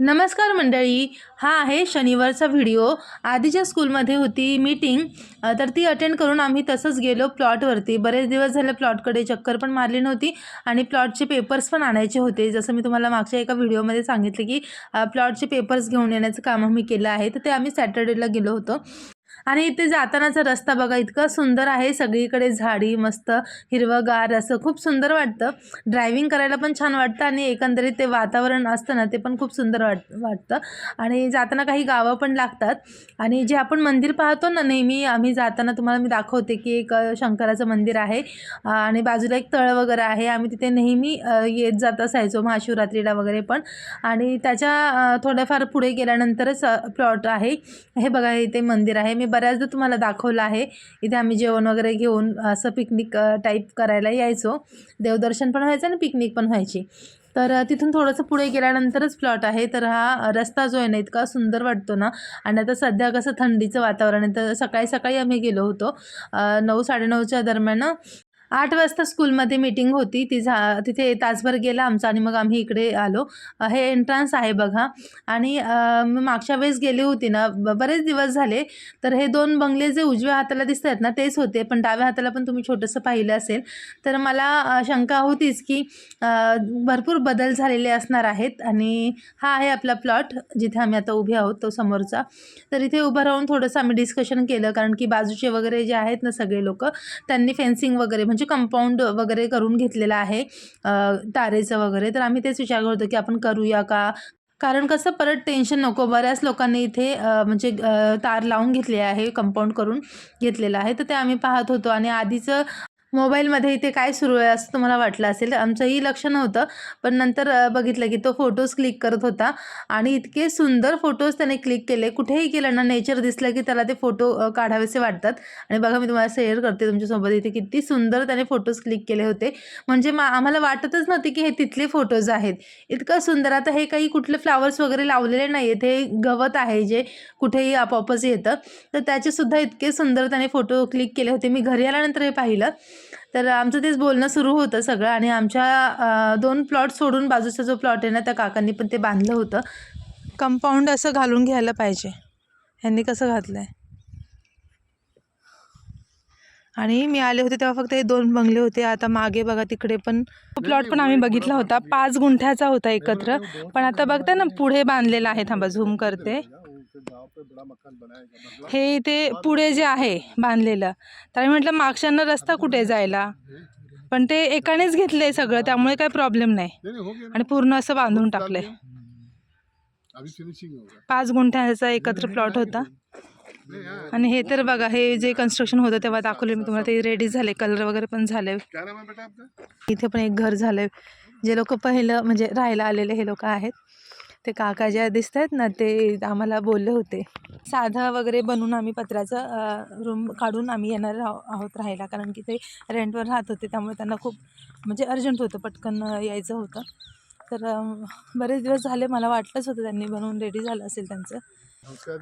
नमस्कार मंडळी हा आहे शनिवारचा व्हिडिओ. आधीच्या स्कूलमध्ये होती मीटिंग तर ती अटेंड करून आम्ही तसंच गेलो प्लॉटवरती. बरेच दिवस झाले प्लॉटकडे चक्कर पण मारली नव्हती आणि प्लॉटचे पेपर्स पण आणायचे होते. जसं मी तुम्हाला मागच्या एका व्हिडिओमध्ये सांगितलं की प्लॉटचे पेपर्स घेऊन येण्याचं काम आम्ही केलं आहे तर ते आम्ही सॅटर्डेला गेलो होतो. आणि इथे जातानाचा रस्ता बघा इतका सुंदर आहे. सगळीकडे झाडी मस्त हिरवंगार असं खूप सुंदर वाटतं. ड्रायव्हिंग करायला पण छान वाटतं आणि एकंदरीत ते वातावरण असतं ना ते पण खूप सुंदर वाट वाटतं. आणि जाताना काही गावं पण लागतात. आणि जे आपण मंदिर पाहतो ना नेहमी आम्ही जाताना तुम्हाला मी दाखवते की एक शंकराचं मंदिर आहे. आणि बाजूला एक तळ वगैरे आहे. आम्ही तिथे नेहमी येत जात असायचो महाशिवरात्रीला वगैरे पण. आणि त्याच्या थोड्याफार पुढे गेल्यानंतरच प्लॉट आहे. हे बघा इथे मंदिर आहे. मी बऱ्याचदा तुम्हाला दाखवलं आहे. इथे आम्ही जेवण वगैरे घेऊन असं पिकनिक टाईप करायला यायचो. देवदर्शन पण व्हायचं आणि पिकनिक पण व्हायची. तर तिथून थोडंसं पुढे गेल्यानंतरच प्लॉट आहे. तर हा रस्ता जो आहे ना इतका सुंदर वाटतो ना. आणि आता सध्या कसं थंडीचं वातावरण आहे. तर सकाळी सकाळी आम्ही गेलो होतो. नऊ साडेनऊच्या दरम्यान आठ वाजता स्कूलमध्ये मीटिंग होती. ती झा तिथे तासभर गेला आमचा आणि मग आम्ही इकडे आलो. हे एंट्रान्स आहे बघा. आणि मागच्या वेळेस गेली होती ना ब- बरेच दिवस झाले. तर हे दोन बंगले जे उजव्या हाताला दिसत आहेत ना तेच होते. पण डाव्या हाताला पण तुम्ही छोटंसं पाहिलं असेल. तर मला शंका होतीच की भरपूर बदल झालेले असणार आहेत. आणि हा आहे आपला प्लॉट जिथे आम्ही आता उभे आहोत तो समोरचा. तर इथे उभं राहून थोडंसं आम्ही डिस्कशन केलं. कारण की बाजूचे वगैरे जे आहेत ना सगळे लोक त्यांनी फेन्सिंग वगैरे म्हणजे म्हणजे कंपाऊंड वगैरे करून घेतलेलं आहे तारेचं वगैरे. तर आम्ही तेच विचार करतो की आपण करूया का? कारण कसं परत टेन्शन नको. बऱ्याच लोकांनी इथे म्हणजे तार लावून घेतले आहे कंपाऊंड करून घेतलेलं आहे. तर ते आम्ही पाहत होतो. आणि आधीचं मोबाईलमध्ये इथे काय सुरू आहे असं तुम्हाला वाटलं असेल आमचंही लक्ष नव्हतं. पण नंतर बघितलं की तो फोटोज क्लिक करत होता आणि इतके सुंदर फोटोज त्याने क्लिक केले. कुठेही केलं ना नेचर दिसलं की त्याला ते फोटो काढावेसे वाटतात. आणि बघा मी तुम्हाला शेअर करते तुमच्यासोबत इथे किती सुंदर त्याने फोटोज क्लिक केले होते. म्हणजे मा आम्हाला वाटतच नव्हते की हे तिथले फोटोज आहेत. इतकं सुंदर. आता हे काही कुठले फ्लावर्स वगैरे लावलेले नाही आहेत हे गवत आहे जे कुठेही आपोआपच येतं. तर त्याचेसुद्धा इतके सुंदर त्याने फोटो क्लिक केले होते. मी घरी आल्यानंतर हे पाहिलं. तर आमचं तेच बोलणं सुरू होतं सगळं आणि आमच्या दोन प्लॉट सोडून बाजूचा जो प्लॉट आहे ना त्या काकांनी पण ते बांधलं होतं. कंपाऊंड असं घालून घ्यायला पाहिजे. ह्यांनी कसं घातलं आहे आणि मी आले होते तेव्हा फक्त हे दोन बंगले होते. आता मागे बघा तिकडे पण प्लॉट पण आम्ही बघितला होता. पाच गुंठ्याचा होता एकत्र. पण आता बघता ना पुढे बांधलेला आहे. थांबा झूम करते. हे इथे पुढे जे आहे बांधलेलं. तर मी म्हटलं मागच्यांना रस्ता कुठे जायला? पण ते एकानेच घेतलंय सगळं त्यामुळे काही प्रॉब्लेम नाही. हो आणि पूर्ण असं बांधून टाकलंय. पाच गुंठ्याचा एकत्र प्लॉट होता. आणि हे तर बघा हे जे कन्स्ट्रक्शन होतं तेव्हा दाखवले मी तुम्हाला ते रेडी झाले कलर वगैरे पण झाले. इथे पण एक घर झालंय. जे लोक पहिलं म्हणजे राहायला आलेले हे लोक आहेत. ते काका ज्या दिसत आहेत ना ते आम्हाला बोलले होते. साधा वगैरे बनवून आम्ही पत्राचं रूम काढून आम्ही येणार आहोत राहायला. कारण की ते रेंटवर राहत होते त्यामुळे त्यांना खूप म्हणजे अर्जंट होतं पटकन यायचं होतं. तर बरेच दिवस झाले मला वाटलंच होतं त्यांनी बनवून रेडी झालं असेल त्यांचं.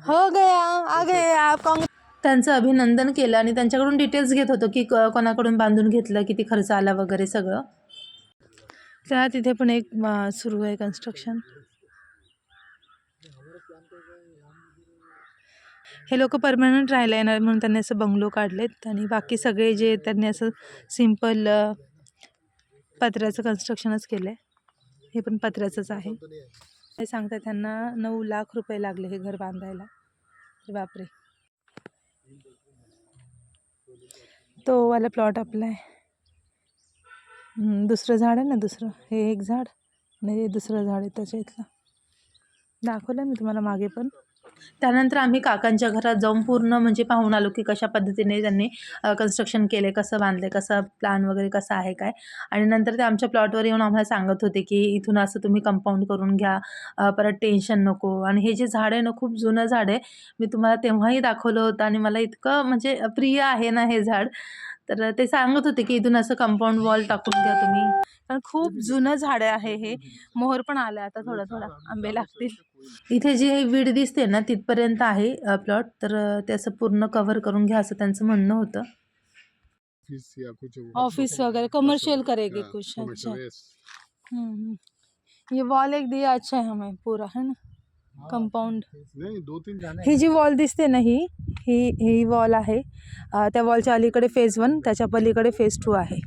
हो गया आ गए काँग्रेस त्यांचं अभिनंदन केलं आणि त्यांच्याकडून डिटेल्स घेत होतो की क- कोणाकडून बांधून घेतलं किती खर्च आला वगैरे सगळं. त्या तिथे पण एक सुरू आहे कन्स्ट्रक्शन हे लोक परमनंट राहायला येणार म्हणून त्यांनी असं बंगलो काढलेत. आणि बाकी सगळे जे त्यांनी असं सिंपल पत्र्याचं कन्स्ट्रक्शनच केलं आहे हे पण पत्र्याचंच आहे. हे सांगतात त्यांना नऊ लाख रुपये लागले हे घर बांधायला. बापरे. तो वाला प्लॉट आपला आहे. दुसरं झाड आहे ना दुसरं? हे एक झाड आणि हे दुसरं झाड आहे त्याच्या इथलं. दाखवलं मी तुम्हाला मागे पण. त्यानंतर आम्ही काकांच्या घरात जाऊन पूर्ण म्हणजे पाहून आलो की कशा पद्धतीने त्यांनी कन्स्ट्रक्शन केले कसं बांधले कसं प्लॅन वगैरे कसं आहे काय. आणि नंतर ते आमच्या प्लॉटवर येऊन आम्हाला सांगत होते की इथून असं तुम्ही कंपाऊंड करून घ्या परत टेन्शन नको. आणि हे जे झाड आहे ना खूप जुनं झाड आहे. मी तुम्हाला तेव्हाही दाखवलं होतं आणि मला इतकं म्हणजे प्रिय आहे ना हे झाड. तर ते सांगत होते की इथून असं कंपाऊंड वॉल टाकून घ्या तुम्ही. कारण खूप जुनं झाड आहे हे. मोहर पण आलं आता थोडा थोडा. आंबे लागतील. इथे जी वीड दिसते ना तिथपर्यंत आहे प्लॉट तर ते असं पूर्ण कव्हर करून घ्या असं त्यांचं म्हणणं होतं. ऑफिस वगैरह कमर्शियल करेगी कुछ अच्छा. ये वॉल एक दिया अच्छा है हमें पूरा है ना? कंपाऊंड नहीं दो तीन जाने ही जी वॉल दिसते ना ही ही ही वॉल आहे. त्या वॉलच्या अलीकडे फेज वन त्याच्या पलीकडे फेज टू आहे.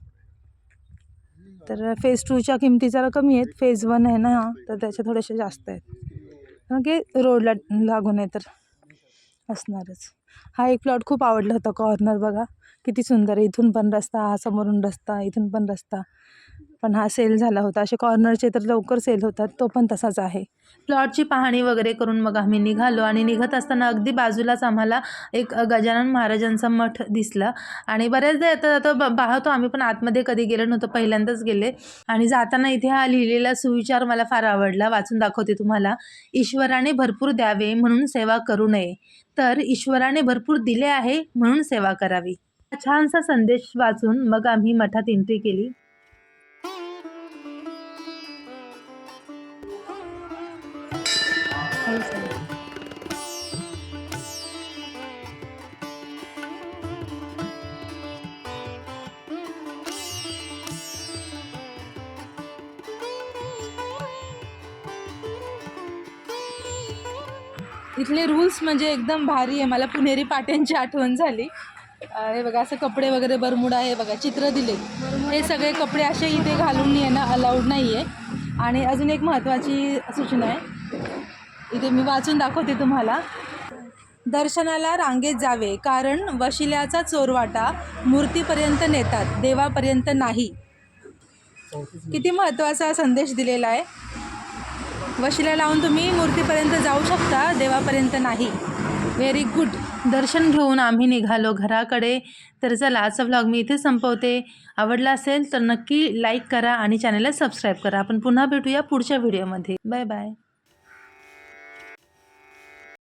तर फेज टूच्या किमती जरा कमी आहेत. फेज वन आहे ना तर त्याच्या थोडेसे जास्त आहेत. कारण की रोडला लागून आहे तर असणारच. हा एक प्लॉट खूप आवडला होता कॉर्नर बघा. किती सुंदर आहे. इथून पण रस्ता हा समोरून रस्ता इथून पण रस्ता. पण हा सेल झाला होता. असे कॉर्नरचे तर लवकर सेल होतात तो पण तसाच आहे. प्लॉटची पाहणी वगैरे करून मग आम्ही निघालो आणि निघत असताना अगदी बाजूलाच आम्हाला एक गजानन महाराजांचा मठ दिसला. आणि बऱ्याचदा आता आता ब पाहतो आम्ही पण आतमध्ये कधी गेलो नव्हतं पहिल्यांदाच गेले. आणि जाताना इथे हा लिहिलेला सुविचार मला फार आवडला. वाचून दाखवते तुम्हाला. ईश्वराने भरपूर द्यावे म्हणून सेवा करू नये. तर ईश्वराने भरपूर दिले आहे म्हणून सेवा करावी. हा छानसा संदेश वाचून मग आम्ही मठात एंट्री केली. इथले रूल्स म्हणजे एकदम भारी आहे. मला पुणेरी पाट्यांची आठवण झाली. हे बघा असं कपडे वगैरे बरमुडा आहे बघा चित्र दिले. हे सगळे कपडे असे इथे घालून येणं अलाउड नाही आहे आणि अजून एक महत्त्वाची सूचना आहे. इथे मी वाचून दाखवते तुम्हाला. दर्शनाला रांगेत जावे कारण वशिल्याचा चोरवाटा मूर्तीपर्यंत नेतात देवापर्यंत नाही. किती महत्त्वाचा संदेश दिलेला आहे. वशिला लावून तुम्ही मूर्तीपर्यंत जाऊ शकता देवापर्यंत नाही. व्हेरी गुड दर्शन घेऊन आम्ही निघालो घराकडे. तर चला आजचा व्लॉग मी इथे संपवते. आवडला असेल तर नक्की लाईक करा आणि चॅनलला सबस्क्राईब करा. आपण पुन्हा भेटूया पुढच्या व्हिडिओमध्ये बाय बाय